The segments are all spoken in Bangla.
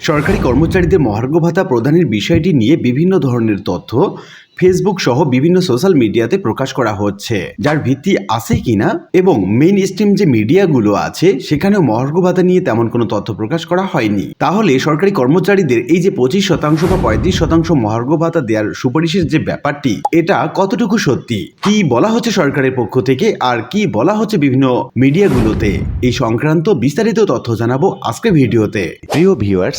সরকারি কর্মচারীদের মহার্ঘ ভাতা প্রদানের বিষয়টি নিয়ে বিভিন্ন ধরনের তথ্য ফেসবুক সহ বিভিন্ন সোশ্যাল মিডিয়াতে প্রকাশ করা হচ্ছে। যার ভিত্তি আছে কিনা এবং মেইন স্ট্রিম যে মিডিয়াগুলো আছে, সেখানেও মহার্ঘ ভাতা নিয়ে তেমন কোনো তথ্য প্রকাশ করা হয়নি। তাহলে সরকারি কর্মচারীদের এই যে পঁচিশ শতাংশ বা পঁয়ত্রিশ শতাংশ মহার্ঘ ভাতা দেওয়ার সুপারিশের যে ব্যাপারটি, এটা কতটুকু সত্যি? কি বলা হচ্ছে সরকারের পক্ষ থেকে? আর কি বলা হচ্ছে বিভিন্ন মিডিয়াগুলোতে এই সংক্রান্ত বিস্তারিত তথ্য জানাব আজকে ভিডিওতে। প্রিয় ভিউয়ার্স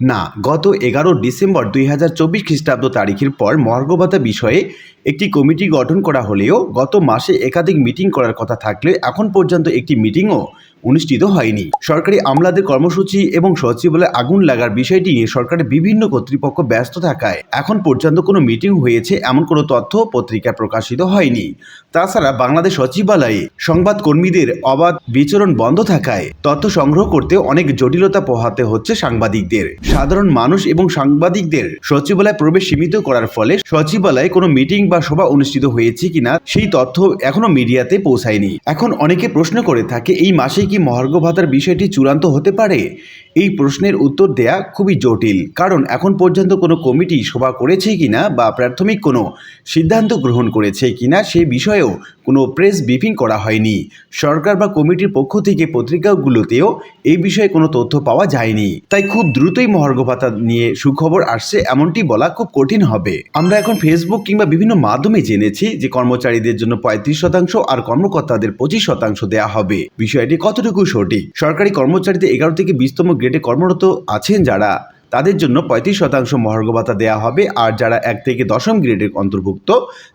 না, গত এগারো ডিসেম্বর দুই হাজার চব্বিশ খ্রিস্টাব্দ তারিখের পর মহার্ঘভাতা বিষয়ে একটি কমিটি গঠন করা হলেও গত মাসে একাধিক মিটিং করার কথা থাকলে এখন পর্যন্ত একটি মিটিংও অনুষ্ঠিত হয়নি। সরকারি আমলাদের কর্মসূচি এবং সচিবালয়ে আগুন লাগার বিষয়টি নিয়ে সরকারের বিভিন্ন কর্তৃপক্ষ ব্যস্ত থাকায় এখন পর্যন্ত কোনো মিটিং হয়েছে এমন কোনো তথ্য পত্রিকায় প্রকাশিত হয়নি। তাছাড়া বাংলাদেশ সচিবালয়ে সংবাদ কর্মীদের অবাধ বিচরণ বন্ধ থাকায় তথ্য সংগ্রহ করতে অনেক জটিলতা পোহাতে হচ্ছে সাংবাদিকদের। সাধারণ মানুষ এবং সাংবাদিকদের সচিবালয়ে প্রবেশ সীমিত করার ফলে সচিবালয়ে কোনো মিটিং বা সভা অনুষ্ঠিত হয়েছে কিনা সেই তথ্য এখনও মিডিয়াতে পৌঁছায়নি। এখন অনেকে প্রশ্ন করে থাকে, এই মাসে কি মহার্ঘ ভাতার বিষয়টি চূড়ান্ত হতে পারে? এই প্রশ্নের উত্তর দেয়া খুবই জটিল। কারণ এখন পর্যন্ত কোনো কমিটি সভা করেছে কিনা বা প্রাথমিক কোনো সিদ্ধান্ত গ্রহণ করেছে কিনা সে বিষয়েও কোনো প্রেস ব্রিফিং করা হয়নি। সরকার বা কমিটির পক্ষ থেকে পত্রিকাগুলোতেও এই বিষয়ে কোনো তথ্য পাওয়া যায়নি। তাই খুব দ্রুতই মহার্ঘ ভাতা নিয়ে সুখবর আসছে এমনটি বলা খুব কঠিন হবে। আমরা এখন ফেসবুক কিংবা বিভিন্ন মাধ্যমে জেনেছি যে কর্মচারীদের জন্য পঁয়ত্রিশ শতাংশ আর কর্মকর্তাদের পঁচিশ শতাংশ দেয়া হবে। বিষয়টি কতটুকু সঠিক? সরকারি কর্মচারীদের এগারো থেকে বিশতম গ্রেডে কর্মরত আছেন যারা? তাদের জন্য পঁয়ত্রিশ শতাংশ মহার্ঘ ভাতা দেওয়া হবে। আর যারা এক থেকে দশম গ্রেডের অন্তর্ভুক্ত,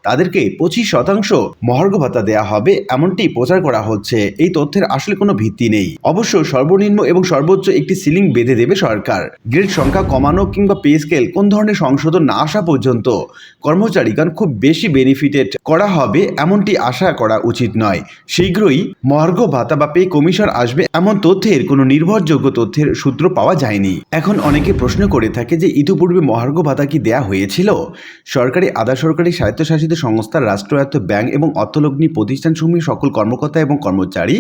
তাদেরকে পঁচিশ শতাংশ মহার্ঘ ভাতা দেওয়া হবে এমনটি প্রচার করা হচ্ছে। এই তথ্যের আসলে কোনো ভিত্তি নেই। অবশ্য সর্বনিম্ন এবং সর্বোচ্চ একটি সিলিং বেঁধে দেবে সরকার। গ্রেড সংখ্যা কমানো কিংবা পে স্কেল কোন ধরনের সংশোধন না আসা পর্যন্ত কর্মচারীগণ খুব বেশি বেনিফিটেড করা হবে এমনটি আশা করা উচিত নয়। শীঘ্রই মহার্ঘ ভাতা বা পে কমিশন আসবে এমন তথ্যের কোনো নির্ভরযোগ্য তথ্যের সূত্র পাওয়া যায়নি। এখন অনেকে প্রশ্ন করে থাকে যে, ইতিপূর্বে মহার্ঘ ভাতা কি দেয়া হয়েছিল? সরকারি, আধা সরকারি স্বায়ত্তশাসিত সংস্থা, রাষ্ট্রায়ত্ত ব্যাংক এবং অর্থলগ্নি প্রতিষ্ঠানসমূহের সকল কর্মকর্তা এবং কর্মচারী,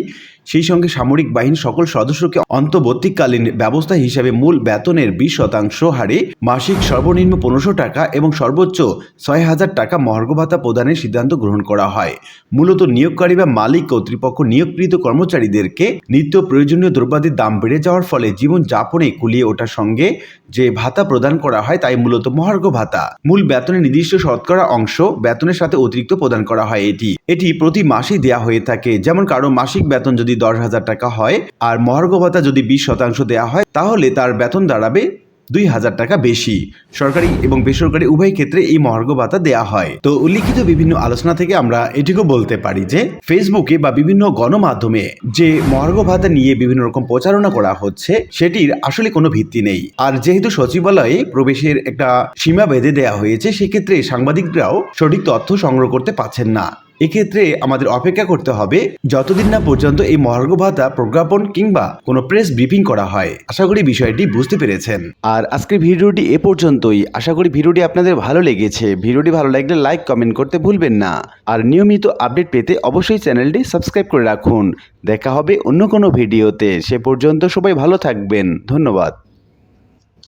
সেই সঙ্গে সামরিক বাহিনীর সকল সদস্যকে অন্তর্বর্তীকালীন ব্যবস্থা হিসাবে মূল বেতনের বিশ শতাংশ হারে মাসিক সর্বনিম্ন পনেরোশো টাকা এবং সর্বোচ্চ ছয় হাজার টাকা মহার্ঘ ভাতা প্রদানের সিদ্ধান্ত গ্রহণ করা হয়। মূলত নিয়োগকারী বা মালিক কর্তৃপক্ষ নিয়োগকৃত কর্মচারীদেরকে নিত্য প্রয়োজনীয় দ্রব্যাদির দাম বেড়ে যাওয়ার ফলে জীবন যাপনে কুলিয়ে ওঠার সঙ্গে যে ভাতা প্রদান করা হয় তাই মূলত মহার্ঘ ভাতা। মূল বেতনের নির্দিষ্ট শতকরা অংশ বেতনের সাথে অতিরিক্ত প্রদান করা হয় এটি। এটি প্রতি মাসেই দেয়া হয়ে থাকে। যেমন কারও মাসিক বেতন যদি দশ হাজার টাকা হয় আর মহার্ঘ ভাতা যদি বিশ শতাংশ দেওয়া হয়, তাহলে তার বেতন দাঁড়াবে দুই হাজার টাকা বেশি। সরকারি এবং বেসরকারি উভয় ক্ষেত্রে এই মহার্ঘ ভাতা দেয়া হয়। তো উল্লিখিত বিভিন্ন আলোচনা থেকে আমরা এটুকু বলতে পারি যে, ফেসবুকে বা বিভিন্ন গণমাধ্যমে যে মহার্ঘ ভাতা নিয়ে বিভিন্ন রকম প্রচারণা করা হচ্ছে, সেটির আসলে কোনো ভিত্তি নেই। আর যেহেতু সচিবালয়ে প্রবেশের একটা সীমা বেঁধে দেওয়া হয়েছে, সেক্ষেত্রে সাংবাদিকরাও সঠিক তথ্য সংগ্রহ করতে পারছেন না। এক্ষেত্রে আমাদের অপেক্ষা করতে হবে যতদিন না পর্যন্ত এই মহার্ঘ ভাতা প্রজ্ঞাপন কিংবা কোনো প্রেস ব্রিফিং করা হয়। আশা করি বিষয়টি বুঝতে পেরেছেন। আর আজকের ভিডিওটি এ পর্যন্তই। আশা করি ভিডিওটি আপনাদের ভালো লেগেছে। ভিডিওটি ভালো লাগলে লাইক কমেন্ট করতে ভুলবেন না। আর নিয়মিত আপডেট পেতে অবশ্যই চ্যানেলটি সাবস্ক্রাইব করে রাখুন। দেখা হবে অন্য কোনো ভিডিওতে। সে পর্যন্ত সবাই ভালো থাকবেন। ধন্যবাদ।